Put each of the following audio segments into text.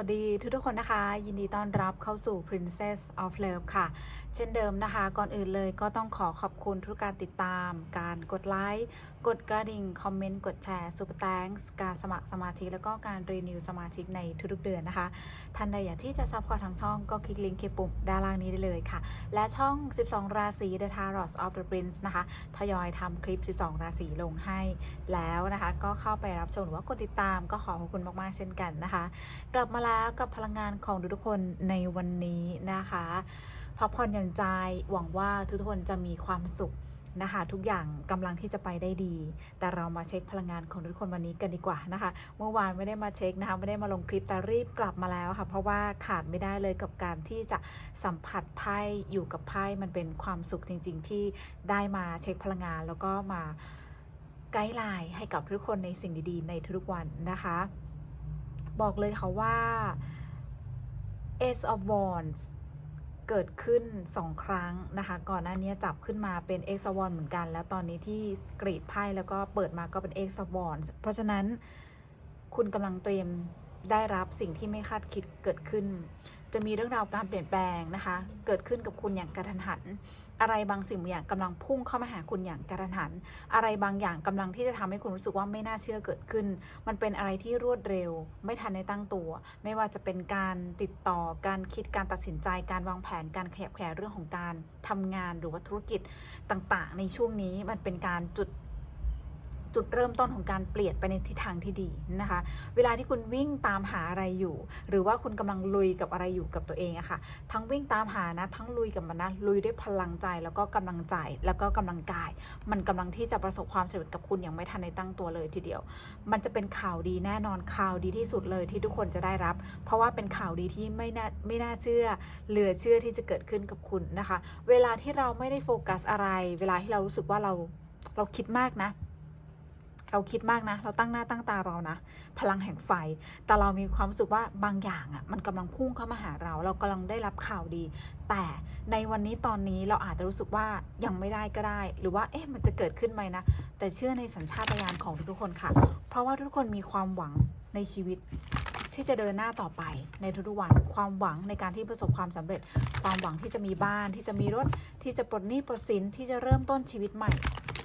สวัสดีทุกทุกคนนะคะ ยินดีต้อนรับเข้าสู่ Princess of Love ค่ะ เช่นเดิมนะคะ ก่อนอื่นเลยก็ต้องขอขอบคุณทุกการติดตาม การกดไลค์กดกระดิ่ง คอมเมนต์ กดแชร์ซูเปอร์แตงการสมัครสมาชิกแล้วก็การรีนิวสมาชิกในทุกๆเดือนนะคะท่านใดอยากที่จะซัพพอร์ตทางช่องก็คลิกลิงก์ที่ปุ่มด้านล่างนี้ได้เลยค่ะ และช่อง 12 ราศี The Tarot of the Prince นะคะทยอยทำคลิป 12 ราศีลงให้แล้วนะคะ ก็เข้าไปรับชมหรือว่ากดติดตามก็ขอขอบคุณมากๆเช่นกันนะคะ กลับมาแล้วกับพลังงานของทุกๆคนในวันนี้นะคะพักผ่อนหย่อนใจหวังว่าทุกคนจะมีความสุขนะคะทุกอย่างกำลังที่จะไปได้ดี แต่เรามาเช็คพลังงานของทุกคนวันนี้กันดีกว่านะคะ เมื่อวานไม่ได้มาเช็คนะคะไม่ได้มาลงคลิปแต่รีบกลับมาแล้วค่ะ เพราะว่าขาดไม่ได้เลยกับการที่จะสัมผัสไพ่อยู่กับไพ่มันเป็นความสุขจริง ๆ ที่ได้มาเช็คพลังงานแล้วก็มาไกด์ไลน์ให้กับทุกคนในสิ่งดีๆ ในทุกๆวันนะคะ บอกเลยค่ะว่า Ace of Wands เกิดขึ้น 2 ครั้งนะคะ ก่อนหน้านี้จับขึ้นมาเป็น Ace of Wands เหมือนกัน แล้วตอนนี้ที่กรีดไพ่แล้วก็เปิดมาก็เป็น Ace of Wands เพราะฉะนั้นคุณกำลังเตรียมได้รับสิ่งที่ไม่คาดคิดเกิดขึ้น จะมีเรื่องราวการเปลี่ยนแปลงนะคะ เกิดขึ้นกับคุณอย่างกระทันหัน อะไรบางสิ่งบางอย่างกำลังพุ่งเข้ามาหาคุณอย่างกระทันหันอะไรบางอย่างกำลังที่จะทำให้คุณรู้สึกว่าไม่น่าเชื่อเกิดขึ้น มันเป็นอะไรที่รวดเร็ว ไม่ทันในตั้งตัว ไม่ว่าจะเป็นการติดต่อ การคิด การตัดสินใจ การวางแผน การขยับแขยเรื่องของการทำงานหรือว่าธุรกิจต่างๆ ในช่วงนี้มันเป็นการจุด จุดเริ่มต้นของการเปลี่ยนไปในทิศทางที่ดีนะคะ เวลาที่คุณวิ่งตามหาอะไรอยู่ หรือว่าคุณกำลังลุยกับอะไรอยู่กับตัวเองอะค่ะ ทั้งวิ่งตามหานะ ทั้งลุยกับมันนะลุยด้วยพลังใจแล้วก็กำลังใจแล้วก็กำลังกาย มันกำลังที่จะประสบความสำเร็จกับคุณอย่างไม่ทันในตั้งตัวเลยทีเดียว มันจะเป็นข่าวดีแน่นอนข่าวดีที่สุดเลยที่ทุกคนจะได้รับ เพราะว่าเป็นข่าวดีที่ไม่น่าไม่น่าเชื่อเหลือเชื่อที่จะเกิดขึ้นกับคุณนะคะ เวลาที่เราไม่ได้โฟกัสอะไร เวลาที่เรารู้สึกว่าเราเราคิดมากนะ เราคิดมากนะ เราตั้งหน้าตั้งตาเรอนะ พลังแห่งไฟ แต่เรามีความรู้สึกว่าบางอย่างอะ่ะ มันกำลังพุ่งเข้ามาหาเรา เรากำลังได้รับข่าวดี แต่ในวันนี้ตอนนี้เราอาจจะรู้สึกว่ายังไม่ได้ก็ได้ หรือว่าเอ๊ะมันจะเกิดขึ้นไหมนะ แต่เชื่อในสัญชาตญาณของทุกๆคนค่ะ เพราะว่าทุกคนมีความหวังในชีวิตที่จะเดินหน้าต่อไปในทุกๆวันความหวังในการที่ประสบความสำเร็จ ความหวังที่จะมีบ้านที่จะมีรถที่จะปลดหนี้ปลดสินที่จะเริ่มต้นชีวิตใหม่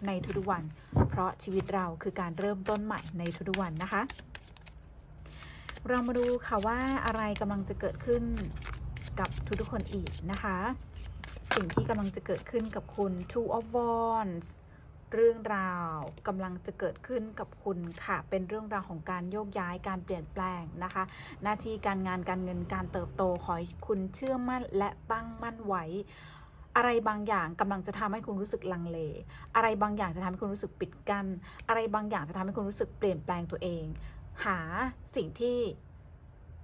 ในทุกๆวัน เพราะชีวิตเราคือการเริ่มต้นใหม่ในทุกๆวันนะคะ เรามาดูค่ะว่าอะไรกำลังจะเกิดขึ้นกับทุกๆคนอีกนะคะ สิ่งที่กำลังจะเกิดขึ้นกับคุณ Two of Wands เรื่องราวกำลังจะเกิดขึ้นกับคุณค่ะ เป็นเรื่องราวของการโยกย้ายการเปลี่ยนแปลงนะคะ หน้าที่การงานการเงินการเติบโตขอให้คุณเชื่อมั่นและตั้งมั่นไว้ อะไรบางอย่างกำลังจะทำให้คุณรู้สึกลังเล อะไรบางอย่างจะทำให้คุณรู้สึกปิดกัน้น อะไรบางอย่างจะทำให้คุณรู้สึกเปลี่ยนแปลงตัวเอง หาสิ่งที่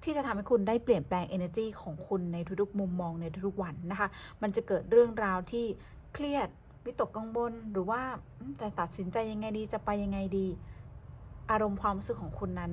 ที่จะทำให้คุณได้เปลี่ยนแปลง energy ของคุณในทุกๆมุมมองในทุกๆวันนะคะ มันจะเกิดเรื่องราวที่เครียดวิตกกังวลหรือว่าจะตัดสินใจยังไงดีจะไปยังไงดี อารมณ์ความรู้สึกของคุณนั้น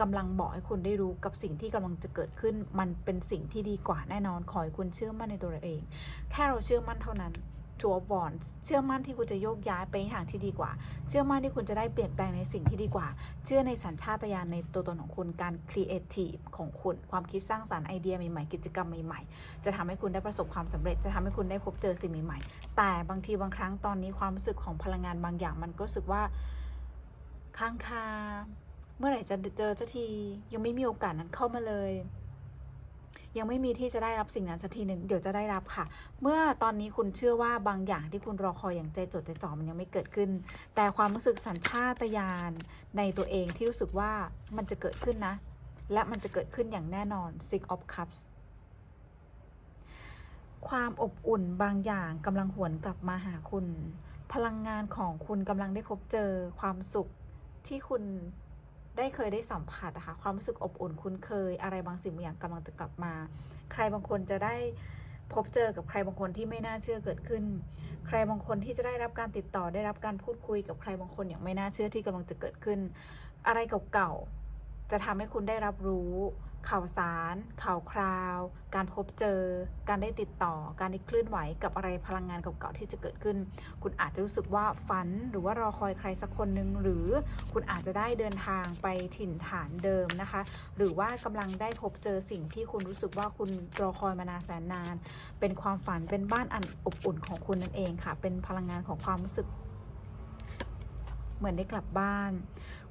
กำลังบอกให้คุณได้รู้กับสิ่งที่กำลังจะเกิดขึ้น มันเป็นสิ่งที่ดีกว่าแน่นอน ขอให้คุณเชื่อมั่นในตัวเราเอง แค่เราเชื่อมั่นเท่านั้น Two of Wands เชื่อมั่นที่คุณจะโยกย้ายไปทางที่ดีกว่า เชื่อมั่นที่คุณจะได้เปลี่ยนแปลงในสิ่งที่ดีกว่า เชื่อในสัญชาตญาณในตัวตนของคุณ การครีเอทีฟของคุณ ความคิดสร้างสารรค์ไอเดียใหม่ๆ กิจกรรมใหม่ๆ จะทำให้คุณได้ประสบความสำเร็จ จะทำให้คุณได้พบเจอสิ่งใหม่ๆ แต่บางทีบางครั้งตอนนี้ความรู้สึกของพลังงานบางอย่างมันก็รู้สึกว่าค้างคา เมื่อไหร่จะเจอสักที ยังไม่มีโอกาสนั้นเข้ามาเลย ยังไม่มีที่จะได้รับสิ่งนั้นสักทีหนึ่งเดี๋ยวจะได้รับค่ะ เมื่อตอนนี้คุณเชื่อว่าบางอย่างที่คุณรอคอยอย่างใจจดใจจ่อมันยังไม่เกิดขึ้น แต่ความรู้สึกสัญชาตญาณในตัวเองที่รู้สึกว่ามันจะเกิดขึ้นนะ และมันจะเกิดขึ้นอย่างแน่นอน Six of Cups ความอบอุ่นบางอย่างกำลังหวนกลับมาหาคุณ พลังงานของคุณกำลังได้พบเจอความสุขที่คุณ ได้เคยได้สัมผัสอะค่ะความรู้สึกอบอุ่นคุ้นเคย อะไรบางสิ่งบางอย่างกำลังจะกลับมา ใครบางคนจะได้พบเจอกับใครบางคนที่ไม่น่าเชื่อเกิดขึ้น ใครบางคนที่จะได้รับการติดต่อได้รับการพูดคุยกับใครบางคนอย่างไม่น่าเชื่อที่กำลังจะเกิดขึ้น อะไรเก่าๆจะทำให้คุณได้รับรู้ ข่าวสาร ข่าวคราว การพบเจอ การได้ติดต่อ การได้เคลื่อนไหวกับอะไรพลังงานเก่าๆที่จะเกิดขึ้น คุณอาจจะรู้สึกว่าฝันหรือว่ารอคอยใครสักคนหนึ่งหรือคุณอาจจะได้เดินทางไปถิ่นฐานเดิมนะคะ หรือว่ากำลังได้พบเจอสิ่งที่คุณรู้สึกว่าคุณรอคอยมานานแสนนาน เป็นความฝันเป็นบ้านอันอบอุ่นของคุณนั่นเองค่ะ เป็นพลังงานของความรู้สึก เหมือนได้กลับบ้าน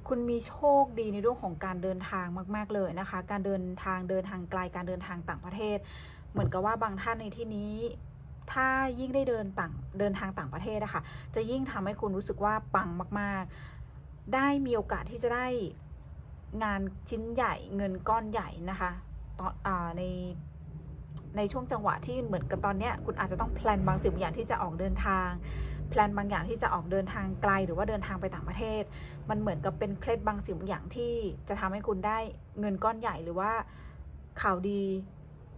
คุณมีโชคดีในเรื่องของการเดินทางมาก ๆ เลยนะคะ การเดินทางเดินทางไกลการเดินทางต่างประเทศ เหมือนกับว่าบางท่านในที่นี้ถ้ายิ่งได้เดินต่างเดินทางต่างประเทศนะคะจะยิ่งทำให้คุณรู้สึกว่าปังมาก ๆ ได้มีโอกาสที่จะได้งานชิ้นใหญ่เงินก้อนใหญ่นะคะตอนอในในช่วงจังหวะที่เหมือนกับตอนเนี้ยคุณอาจจะต้องแพลนบางสิ่งบางอย่างที่จะออกเดินทาง แพลนบางอย่างที่จะออกเดินทางไกลหรือว่าเดินทางไปต่างประเทศ มันเหมือนกับเป็นเคล็ดบางสิ่งบางอย่างที่จะทำให้คุณได้เงินก้อนใหญ่หรือว่าข่าวดี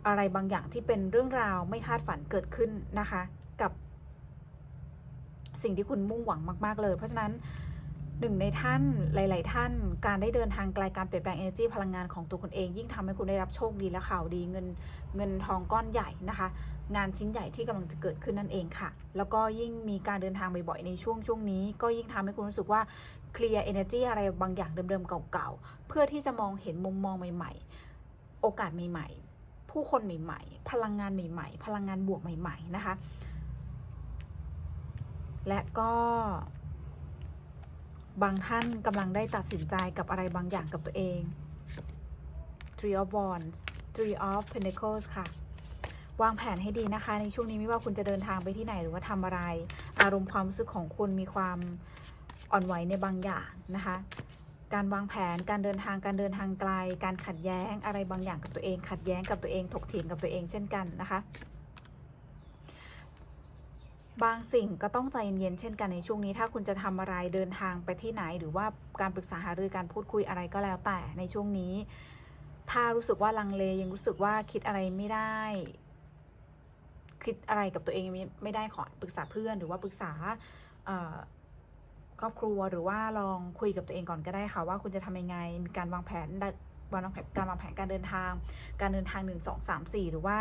อะไรบางอย่างที่เป็นเรื่องราวไม่คาดฝันเกิดขึ้นนะคะ กับสิ่งที่คุณมุ่งหวังมาก ๆ เลย เพราะฉะนั้นหนึ่งในท่านหลาย ๆ ท่าน การได้เดินทางไกลการเปลี่ยนแปลง energy พลังงานของตัวคุณเอง ยิ่งทำให้คุณได้รับโชคดีและข่าวดีเงินเงินทองก้อนใหญ่นะคะ งานชิ้นใหญ่ที่กำลังจะเกิดขึ้นนั่นเองค่ะ แล้วก็ยิ่งมีการเดินทางบ่อยๆในช่วงช่วงนี้ ก็ยิ่งทำให้คุณรู้สึกว่าเคลียร์ energy อะไรบางอย่างเดิมๆเก่าๆ เพื่อที่จะมองเห็นมุมมองใหม่ๆ โอกาสใหม่ๆ ผู้คนใหม่ๆ พลังงานใหม่ๆ พลังงานบวกใหม่ๆ นะคะ และก็บางท่านกำลังได้ตัดสินใจกับอะไรบางอย่างกับตัวเอง Three of Wands Three of Pentacles ค่ะ วางแผนให้ดีนะคะ ในช่วงนี้ไม่ว่าคุณจะเดินทางไปที่ไหนหรือว่าทำอะไร อารมณ์ความรู้สึกของคุณมีความอ่อนไหวในบางอย่างนะคะ การวางแผนการเดินทางการเดินทางไกล การขัดแย้งอะไรบางอย่างกับตัวเอง ขัดแย้งกับตัวเองถกเถียงกับตัวเองเช่นกันนะคะ บางสิ่งก็ต้องใจเย็นๆเช่นกันในช่วงนี้ถ้าคุณจะทำอะไรเดินทางไปที่ไหน หรือว่าการปรึกษาหารือการพูดคุยอะไรก็แล้วแต่ในช่วงนี้ ถ้ารู้สึกว่าลังเลยังรู้สึกว่าคิดอะไรไม่ได้ คิดอะไรกับตัวเองไม่ได้ขอปรึกษาเพื่อนหรือว่าปรึกษาครอบครัวหรือว่าลองคุยกับตัวเองก่อนก็ได้ค่ะว่าคุณจะทำยังไง มีการวางแผนวางแผนการวางแผนการเดินทาง การเดินทาง 1 2 3 4 หรือว่า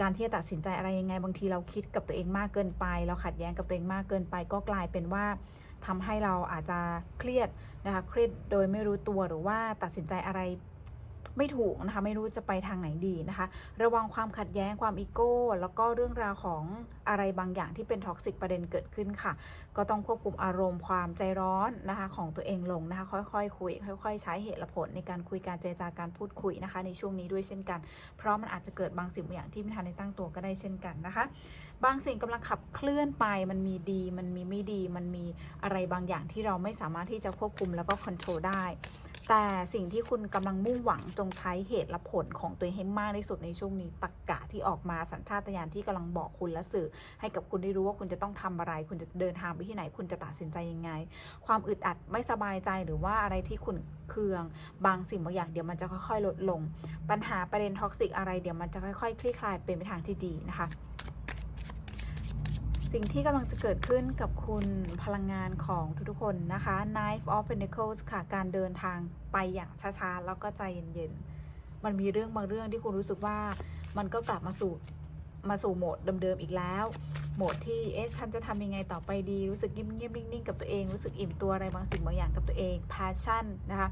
การที่จะตัดสินใจอะไรยังไง บางทีเราคิดกับตัวเองมากเกินไป เราขัดแย้งกับตัวเองมากเกินไป ก็กลายเป็นว่าทำให้เราอาจจะเครียดนะคะเครียดโดยไม่รู้ตัวหรือว่าตัดสินใจอะไร ไม่ถูกนะคะ ไม่รู้จะไปทางไหนดีนะคะ ระวังความขัดแย้งความอีโก้ แล้วก็เรื่องราวของอะไรบางอย่างที่เป็นท็อกซิกประเด็นเกิดขึ้นค่ะ ก็ต้องควบคุมอารมณ์ความใจร้อนนะคะของตัวเองลงนะคะ ค่อยๆคคุย ค่อยๆ ใช้เหตุและผลในการคุยการเจรจาการพูดคุยนะคะ ในช่วงนี้ด้วยเช่นกัน เพราะมันอาจจะเกิดบางสิ่งบางอย่างที่ไม่ทันได้ตั้งตัวก็ได้เช่นกันนะคะ บางสิ่งกำลังขับเคลื่อนไปมันมีดี มันมีไม่ดี มันมีอะไรบางอย่างที่เราไม่สามารถที่จะควบคุมแล้วก็ค o n t r o l ได้ แต่สิ่งที่คุณกำลังมุ่งหวังจงใช้เหตุและผลของตัวเองให้มากที่สุดในช่วงนี้ตักกะที่ออกมาสัญชาตญาณที่กำลังบอกคุณและสื่อ ให้กับคุณได้รู้ว่าคุณจะต้องทำอะไร คุณจะเดินทางไปที่ไหน คุณจะตัดสินใจยังไง ความอึดอัดไม่สบายใจหรือว่าอะไรที่คุณเคือง บางสิ่งบางอย่างเดี๋ยวมันจะค่อยๆ ลดลง ปัญหาประเด็นท็อกซิกอะไรเดี๋ยวมันจะค่อยๆ คลี่คลายเป็นไปทางที่ดีนะคะ สิ่งที่กำลังจะเกิดขึ้นกับคุณพลังงานของทุกๆคนนะคะ Knife of Pentacles ค่ะ การเดินทางไปอย่างช้าๆ แล้วก็ใจเย็นๆ มันมีเรื่องบางเรื่องที่คุณรู้สึกว่ามันก็กลับมาสู่มาสู่โหมดเดิมๆอีกแล้ว โหมดที่เอ๊ะฉันจะทำยังไงต่อไปดี รู้สึกเงียบๆนิ่งๆ กับตัวเอง รู้สึกอิ่มตัวอะไรบางสิ่งบางอย่างกับตัวเอง passion นะคะ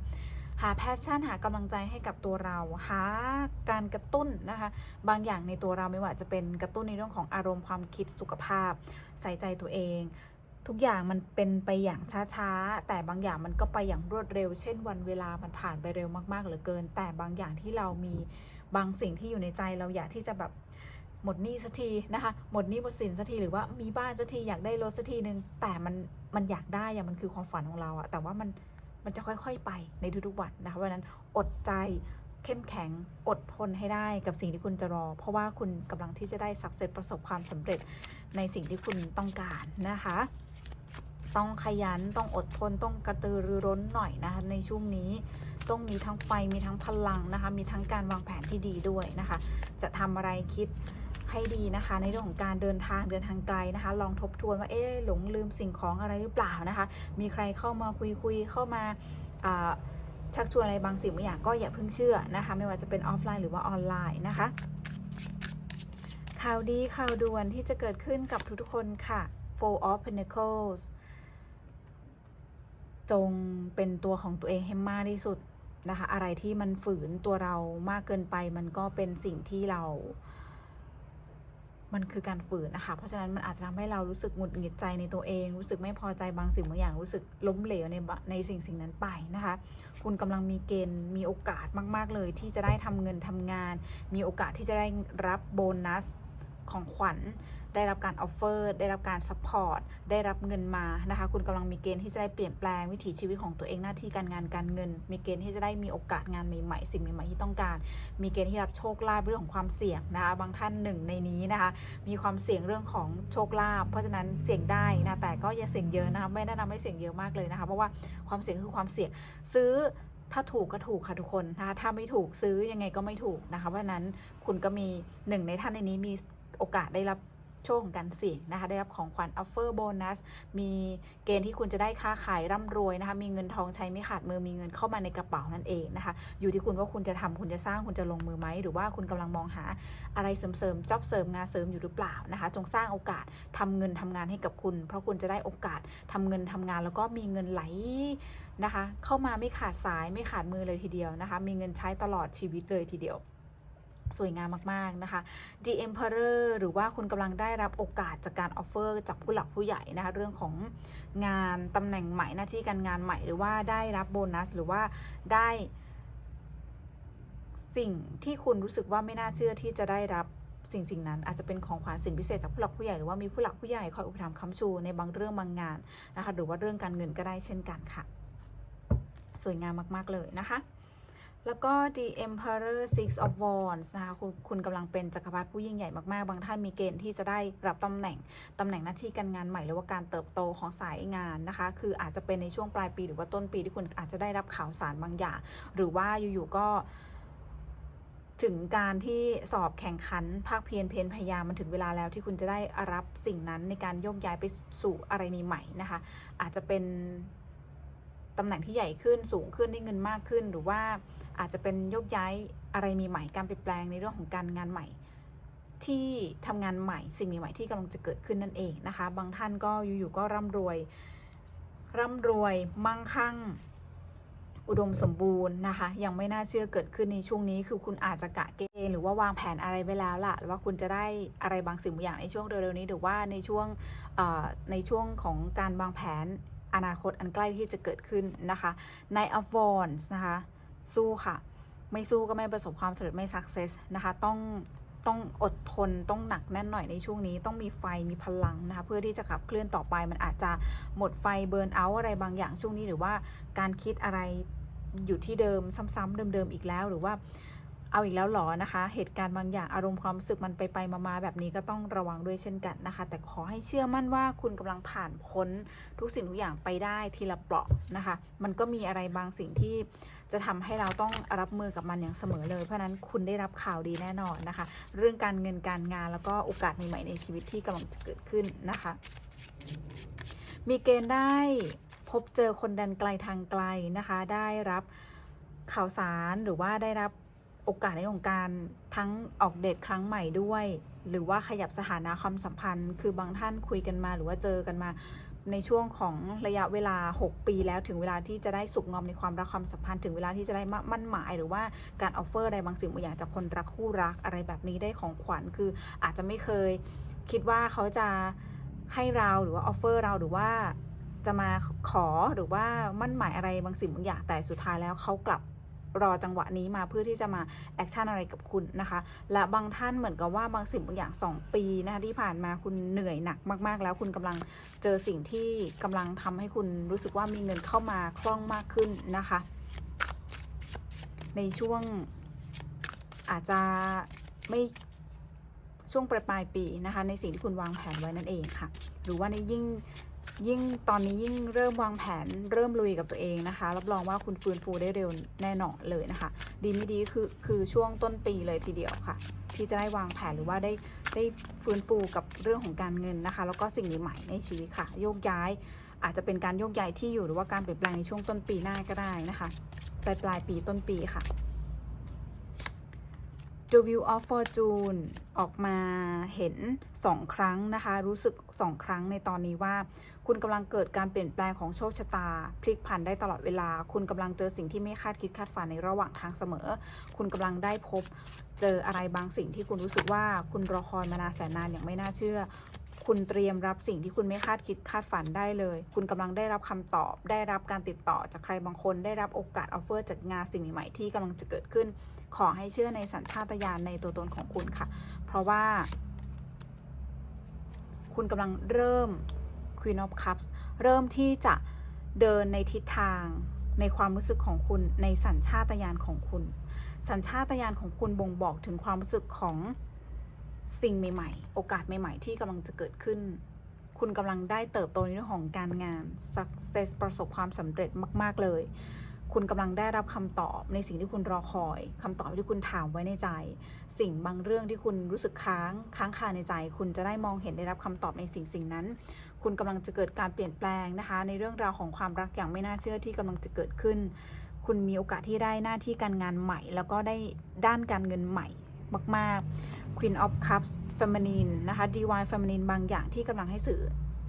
หา passion หากำลังใจให้กับตัวเรา หาการกระตุ้นนะคะ บางอย่างในตัวเราไม่ว่าจะเป็นกระตุ้นในเรื่องของอารมณ์ความคิดสุขภาพ ใส่ใจตัวเอง ทุกอย่างมันเป็นไปอย่างช้าๆ แต่บางอย่างมันก็ไปอย่างรวดเร็ว เช่นวันเวลามันผ่านไปเร็วมากๆเหลือเกิน แต่บางอย่างที่เรามีบางสิ่งที่อยู่ในใจเราอยากที่จะแบบหมดหนี้สักทีนะคะ หมดหนี้หมดสินสักทีหรือว่ามีบ้านสักทีอยากได้รถสักทีนึงแต่มันมันอยากได้อะมันคือความฝันของเราอะแต่ว่ามัน มันจะค่อยๆไปในทุกๆวันนะคะเพราะนั้นอดใจเข้มแข็งอดทนให้ได้กับสิ่งที่คุณจะรอ เพราะว่าคุณกำลังที่จะได้สักเซสประสบความสำเร็จในสิ่งที่คุณต้องการนะคะ ต้องขยันต้องอดทนต้องกระตือรือร้นหน่อยนะคะในช่วงนี้ต้องมีทั้งไฟมีทั้งพลังนะคะ มีทั้งการวางแผนที่ดีด้วยนะคะ จะทำอะไรคิด ให้ดีนะคะ ในเรื่องของการเดินทางเดินทางไกลนะคะ ลองทบทวนว่าเอ๊หลงลืมสิ่งของอะไรหรือเปล่านะคะ มีใครเข้ามาคุยคุยเข้ามาอ่าชักชวนอะไรบางสิ่งบางอย่างก็อย่าเพิ่งเชื่อนะคะ ไม่ว่าจะเป็นออฟไลน์หรือว่าออนไลน์นะคะ ข่าวดีข่าวด่วนที่จะเกิดขึ้นกับทุกๆคนค่ะ Four of Pentacles จงเป็นตัวของตัวเองให้มากที่สุดนะคะ อะไรที่มันฝืนตัวเรามากเกินไปมันก็เป็นสิ่งที่เรา มันคือการฝืนนะคะ เพราะฉะนั้นมันอาจจะทำให้เรารู้สึกหงุดหงิดใจในตัวเอง รู้สึกไม่พอใจบางสิ่งบางอย่าง รู้สึกล้มเหลวในในสิ่งสิ่งนั้นไปนะคะ คุณกำลังมีเกณฑ์มีโอกาสมาก ๆ เลย ที่จะได้ทำเงินทำงาน มีโอกาสที่จะได้รับโบนัสของขวัญ ได้รับการออฟเฟอร์ได้รับการซัพพอร์ตได้รับเงินมานะคะ คุณกำลังมีเกณฑ์ที่จะได้เปลี่ยนแปลงวิถีชีวิตของตัวเองหน้าที่การงานการเงิน มีเกณฑ์ที่จะได้มีโอกาสงานใหม่ๆ สิ่งใหม่ๆที่ต้องการ มีเกณฑ์ที่รับโชคลาภเรื่องของความเสี่ยงนะคะบางท่านหนึ่งในนี้นะคะ มีความเสี่ยงเรื่องของโชคลาภเพราะฉะนั้นเสี่ยงได้นะแต่ก็อย่าเสี่ยงเยอะนะคะไม่แนะนำให้เสี่ยงเยอะมากเลยนะคะเพราะว่าความเสี่ยงคือความเสี่ยงซื้อถ้าถูกก็ถูกค่ะทุกคนนะคะถ้าไม่ถูกซื้อยังไงก็ไม่ถูกนะคะเพราะนั้นคุณก็มีหนึ่งในท่านในนี้มีโอกาสได้รับ โชคของการเสี่ยนะคะ ได้รับของขวัญออฟเฟอร์โบนัส มีเกณฑ์ที่คุณจะได้ค้าขายร่ำรวยนะคะ มีเงินทองใช้ไม่ขาดมือ มีเงินเข้ามาในกระเป๋านั่นเองนะคะ อยู่ที่คุณว่าคุณจะทำคุณจะสร้างคุณจะลงมือไหม หรือว่าคุณกำลังมองหาอะไรเสริมๆจ็อบเสริมงานเสริมอยู่หรือเปล่านะคะ จงสร้างโอกาสทำเงินทำงานให้กับคุณ เพราะคุณจะได้โอกาสทำเงินทำงาน แล้วก็มีเงินไหลนะคะ เข้ามาไม่ขาดสายไม่ขาดมือเลยทีเดียวนะคะ มีเงินใช้ตลอดชีวิตเลยทีเดียว สวยงามมาก ๆ นะคะ The Emperor หรือว่าคุณกำลังได้รับโอกาสจากการออฟเฟอร์จากผู้หลักผู้ใหญ่นะคะ เรื่องของงานตำแหน่งใหม่หน้าที่การงานใหม่ หรือว่าได้รับโบนัส หรือว่าได้สิ่งที่คุณรู้สึกว่าไม่น่าเชื่อที่จะได้รับสิ่งสิ่งนั้นอาจจะเป็นของขวัญสิ่งพิเศษจากผู้หลักผู้ใหญ่หรือว่ามีผู้หลักผู้ใหญ่คอยอุปถัมภ์ค้ำชูในบางเรื่องบางงานนะคะ หรือว่าเรื่องการเงินก็ได้เช่นกันค่ะ สวยงามมาก ๆ เลยนะคะ แล้วก็ The Emperor Six of Wands นะคะคุณคุณกำลังเป็นจักรพรรดิผู้ยิ่งใหญ่มากๆ บางท่านมีเกณฑ์ที่จะได้รับตำแหน่งตำแหน่งหน้าที่การงานใหม่หรือว่าการเติบโตของสายงานนะคะ คืออาจจะเป็นในช่วงปลายปีหรือว่าต้นปีที่คุณอาจจะได้รับข่าวสารบางอย่าง หรือว่าอยู่ๆก็ถึงการที่สอบแข่งขันภาคเพียรเพียรพยายามมันถึงเวลาแล้วที่คุณจะได้รับสิ่งนั้นในการโยกย้ายไปสู่อะไรใหม่ๆนะคะ อาจจะเป็น ตำแหน่งที่ใหญ่ขึ้นสูงขึ้นได้เงินมากขึ้น หรือว่าอาจจะเป็นโยกย้ายอะไรมีใหม่การเปลี่ยนแปลงในเรื่องของการงานใหม่ ที่ทำงานใหม่สิ่งใหม่ที่กำลังจะเกิดขึ้นนั่นเองนะคะ บางท่านก็อยู่ๆก็ร่ำรวย ร่ำรวยมั่งคั่ง อุดมสมบูรณ์นะคะ ยังไม่น่าเชื่อเกิดขึ้นในช่วงนี้ คือคุณอาจจะกะเกณฑ์หรือว่าวางแผนอะไรไว้แล้วล่ะว่าคุณจะได้อะไรบางสิ่งบางอย่างในช่วงเร็วๆนี้หรือว่าในช่วงในช่วงของการวางแผน อนาคตอันใกล้ที่จะเกิดขึ้นนะคะในอวอนส์นะคะ สู้ค่ะ ไม่สู้ก็ไม่ประสบความสำเร็จไม่สักเซสนะคะ ต้องต้องอดทนต้องหนักแน่นหน่อยในช่วงนี้ ต้องมีไฟมีพลังนะคะเพื่อที่จะขับเคลื่อนต่อไปมันอาจจะหมดไฟเบิร์นเอาท์อะไรบางอย่างช่วงนี้หรือว่าการคิดอะไรอยู่ที่เดิมซ้ำๆเดิมๆอีกแล้วหรือว่า เอาอีกแล้วหรอนะคะ เหตุการณ์บางอย่างอารมณ์ความรู้สึกมันไปไปมาๆแบบนี้ก็ต้องระวังด้วยเช่นกันนะคะ แต่ขอให้เชื่อมั่นว่าคุณกำลังผ่านพ้นทุกสิ่งทุกอย่างไปได้ทีละเปราะนะคะ มันก็มีอะไรบางสิ่งที่จะทำให้เราต้องรับมือกับมันอย่างเสมอเลย เพราะนั้นคุณได้รับข่าวดีแน่นอนนะคะ เรื่องการเงินการงานแล้วก็โอกาสใหม่ๆในชีวิตที่กำลังจะเกิดขึ้นนะคะ มีเกณฑ์ได้พบเจอคนแดันไกลทางไกลนะคะ ได้รับข่าวสารหรือว่าได้รับ โอกาสในเรื่องของการทั้งออกเดทครั้งใหม่ด้วย หรือว่าขยับสถานะความสัมพันธ์ คือบางท่านคุยกันมาหรือว่าเจอกันมาในช่วงของระยะเวลา 6 ปีแล้วถึงเวลาที่จะได้สุกงอมในความรักความสัมพันธ์ถึงเวลาที่จะได้มั่นหมาย หรือว่าการออฟเฟอร์อะไรบางสิ่งบางอย่างจากคนรักคู่รักอะไรแบบนี้ได้ของขวัญคืออาจจะไม่เคยคิดว่าเขาจะให้เราหรือว่าออฟเฟอร์เราหรือว่าจะมาขอหรือว่ามั่นหมายอะไรบางสิ่งบางอย่างแต่สุดท้ายแล้วเขากลับ รอจังหวะนี้มาเพื่อที่จะมาแอคชั่นอะไรกับคุณนะคะ และบางท่านเหมือนกับว่าบางสิ่งบางอย่าง 2 ปีนะคะที่ผ่านมาคุณเหนื่อยหนักมาก ๆ แล้วคุณกำลังเจอสิ่งที่กำลังทำให้คุณรู้สึกว่ามีเงินเข้ามาคล่องมากขึ้นนะคะ ในช่วงอาจจะไม่ช่วงปลายปลายปีนะคะ ในสิ่งที่คุณวางแผนไว้นั่นเองค่ะ หรือว่าในยิ่ง ยิ่งตอนนี้ยิ่งเริ่มวางแผนเริ่มลุยกับตัวเองนะคะ รับรองว่าคุณฟื้นฟูได้เร็วแน่นอนเลยนะคะ ดีไม่ดีคือคือช่วงต้นปีเลยทีเดียวค่ะ ที่จะได้วางแผนหรือว่าได้ได้ฟื้นฟูกับเรื่องของการเงินนะคะ แล้วก็สิ่งใหม่ในชีวิตค่ะ โยกย้ายอาจจะเป็นการโยกย้ายที่อยู่หรือว่าการเปลี่ยนแปลงในช่วงต้นปีหน้าก็ได้นะคะปลายปลายปีต้นปีค่ะ The View of Fortune ออกมาเห็น 2 ครั้งนะคะ รู้สึก 2 ครั้งในตอนนี้ว่า คุณกำลังเกิดการเปลี่ยนแปลงของโชคชะตา พลิกผันได้ตลอดเวลา คุณกำลังเจอสิ่งที่ไม่คาดคิดคาดฝันในระหว่างทางเสมอ คุณกำลังได้พบเจออะไรบางสิ่งที่คุณรู้สึกว่าคุณรอคอยมานานแสนนานอย่างไม่น่าเชื่อ คุณเตรียมรับสิ่งที่คุณไม่คาดคิดคาดฝันได้เลย คุณกำลังได้รับคำตอบ ได้รับการติดต่อจากใครบางคน ได้รับโอกาสออฟเฟอร์จากงานสิ่งใหม่ๆที่กำลังจะเกิดขึ้น ขอให้เชื่อในสัญชาตญาณในตัวตนของคุณค่ะ เพราะว่า คุณกำลังเริ่ม Queen of Cups เริ่มที่จะเดินในทิศทางในความรู้สึกของคุณในสัญชาตญาณของคุณ สัญชาตญาณของคุณบ่งบอกถึงความรู้สึกของสิ่งใหม่ ๆ โอกาสใหม่ ๆ ที่กำลังจะเกิดขึ้น คุณกำลังได้เติบโตในเรื่องของการงาน success ประสบความสำเร็จมาก ๆ เลย คุณกำลังได้รับคำตอบในสิ่งที่คุณรอคอยคำตอบที่คุณถามไว้ในใจ สิ่งบางเรื่องที่คุณรู้สึกค้างค้างคาในใจ คุณจะได้มองเห็นได้รับคำตอบในสิ่งสิ่งนั้น คุณกำลังจะเกิดการเปลี่ยนแปลงนะคะ ในเรื่องราวของความรักอย่างไม่น่าเชื่อที่กำลังจะเกิดขึ้น คุณมีโอกาสที่ได้หน้าที่การงานใหม่ แล้วก็ได้ด้านการเงินใหม่มากๆ Queen of Cups Feminine นะคะ Divine Feminine บางอย่างที่กำลังให้สื่อ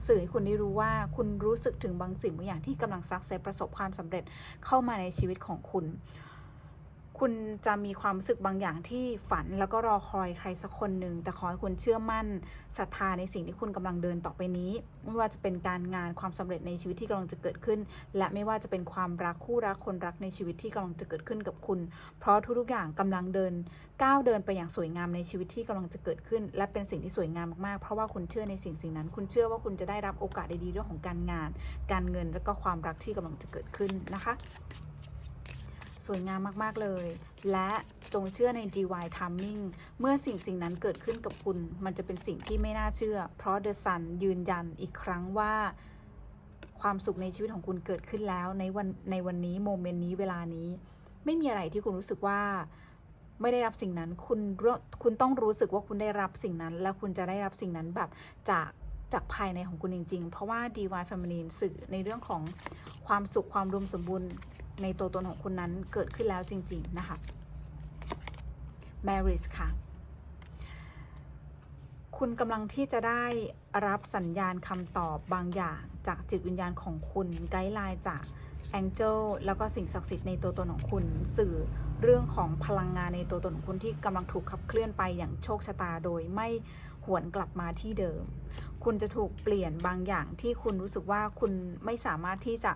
สื่อให้คุณได้รู้ว่าคุณรู้สึกถึงบางสิ่งบางอย่างที่กำลังซักเซสประสบความสำเร็จเข้ามาในชีวิตของคุณ คุณจะมีความรู้สึกบางอย่างที่ฝันแล้วก็รอคอยใครสักคนหนึ่งแต่ขอให้คุณเชื่อมั่นศรัทธาในสิ่งที่คุณกำลังเดินต่อไปนี้ ไม่ว่าจะเป็นการงานความสำเร็จในชีวิตที่กำลังจะเกิดขึ้น และไม่ว่าจะเป็นความรักคู่รักคนรักในชีวิตที่กำลังจะเกิดขึ้นกับคุณ เพราะทุกๆอย่างกำลังเดินก้าวเดินไปอย่างสวยงามในชีวิตที่กำลังจะเกิดขึ้น และเป็นสิ่งที่สวยงามมากๆ เพราะว่าคุณเชื่อในสิ่งสิ่งนั้น คุณเชื่อว่าคุณจะได้รับโอกาสดีๆเรื่องของการงาน การเงินและก็ความรักที่กำลังจะเกิดขึ้นนะคะ สวยงามมากๆเลย และจงเชื่อใน DY Timing เมื่อสิ่งสิ่งนั้นเกิดขึ้นกับคุณ มันจะเป็นสิ่งที่ไม่น่าเชื่อ เพราะ The Sun ยืนยันอีกครั้งว่าความสุขในชีวิตของคุณเกิดขึ้นแล้วในวันในวันนี้โมเมนต์นี้เวลานี้ ไม่มีอะไรที่คุณรู้สึกว่าไม่ได้รับสิ่งนั้น คุณรู้คุณต้องรู้สึกว่าคุณได้รับสิ่งนั้น แล้วคุณจะได้รับสิ่งนั้นแบบจากจากภายในของคุณจริง ๆ เพราะว่า DY Feminine สื่อในเรื่องของความสุขความรวมสมบูรณ์ ในตัวตนของคุณนั้นเกิดขึ้นแล้วจริง ๆ นะคะ Marriage ค่ะ คุณกำลังที่จะได้รับสัญญาณคำตอบบางอย่างจากจิตวิญญาณของคุณไกด์ไลน์จากแองเจิลแล้วก็สิ่งศักดิ์สิทธิ์ในตัวตนของคุณสื่อเรื่องของพลังงานในตัวตนของคุณที่กำลังถูกขับเคลื่อนไปอย่างโชคชะตาโดยไม่หวนกลับมาที่เดิม คุณจะถูกเปลี่ยนบางอย่างที่คุณรู้สึกว่าคุณไม่สามารถที่จะ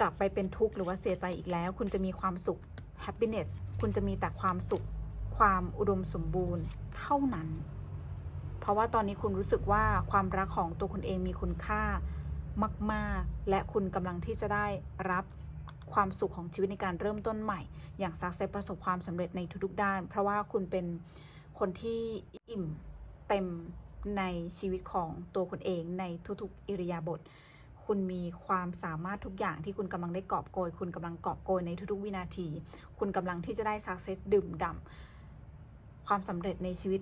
กลับไปเป็นทุกข์หรือว่าเสียใจอีกแล้ว คุณจะมีความสุข happiness คุณจะมีแต่ความสุข ความอุดมสมบูรณ์เท่านั้น เพราะว่าตอนนี้คุณรู้สึกว่าความรักของตัวคุณเองมีคุณค่ามากๆ และคุณกำลังที่จะได้รับความสุขของชีวิตในการเริ่มต้นใหม่ อย่างซักเซสประสบความสำเร็จในทุกๆด้าน เพราะว่าคุณเป็นคนที่อิ่มเต็มในชีวิตของตัวคุณเองในทุกๆ อิริยาบถ คุณมีความสามารถทุกอย่างที่คุณกำลังได้กอบโกย คุณกำลังกอบโกยในทุกๆ วินาที คุณกำลังที่จะได้ซักเซสดื่มด่ำความสำเร็จในชีวิต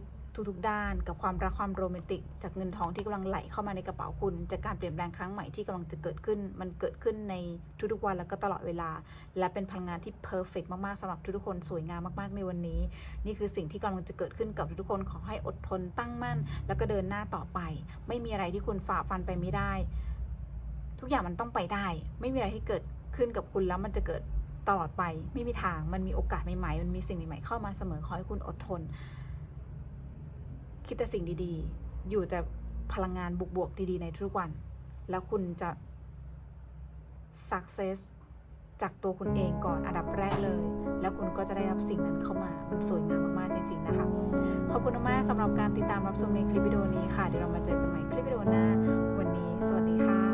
ทุกๆ ด้าน กับความรักความโรแมนติก จากเงินทองที่กำลังไหลเข้ามาในกระเป๋าคุณ จากการเปลี่ยนแปลงครั้งใหม่ที่กำลังจะเกิดขึ้น มันเกิดขึ้นในทุกๆวันแล้วก็ตลอดเวลา และเป็นพลังงานที่เพอร์เฟกมากๆสำหรับทุกๆคนสวยงามมากๆในวันนี้ นี่คือสิ่งที่กำลังจะเกิดขึ้นกับทุกๆคนขอให้อดทนตั้งมั่น แล้วก็เดินหน้าต่อไป ไม่มีอะไรที่คุณฝ่าฟันไปไม่ได้ ทุกอย่างมันต้องไปได้ ไม่มีอะไรที่เกิดขึ้นกับคุณแล้วมันจะเกิดตลอดไปไม่มีทางมันมีโอกาสใหม่ๆ มันมีสิ่งใหม่ๆเข้ามาเสมอขอให้คุณอดทน คิดแต่สิ่งดีๆ อยู่แต่พลังงานบวกๆดีๆ ในทุกวัน แล้วคุณจะ success จากตัวคุณเองก่อนอันดับแรกเลย แล้วคุณก็จะได้รับสิ่งนั้นเข้ามา มันสวยงามมากๆจริง ๆ นะคะ ขอบคุณมากสำหรับการติดตามรับชมในคลิปวิดีโอนี้ค่ะ เดี๋ยวเรามาเจอกันใหม่คลิปวิดีโอหน้า วันนี้ สวัสดีค่ะ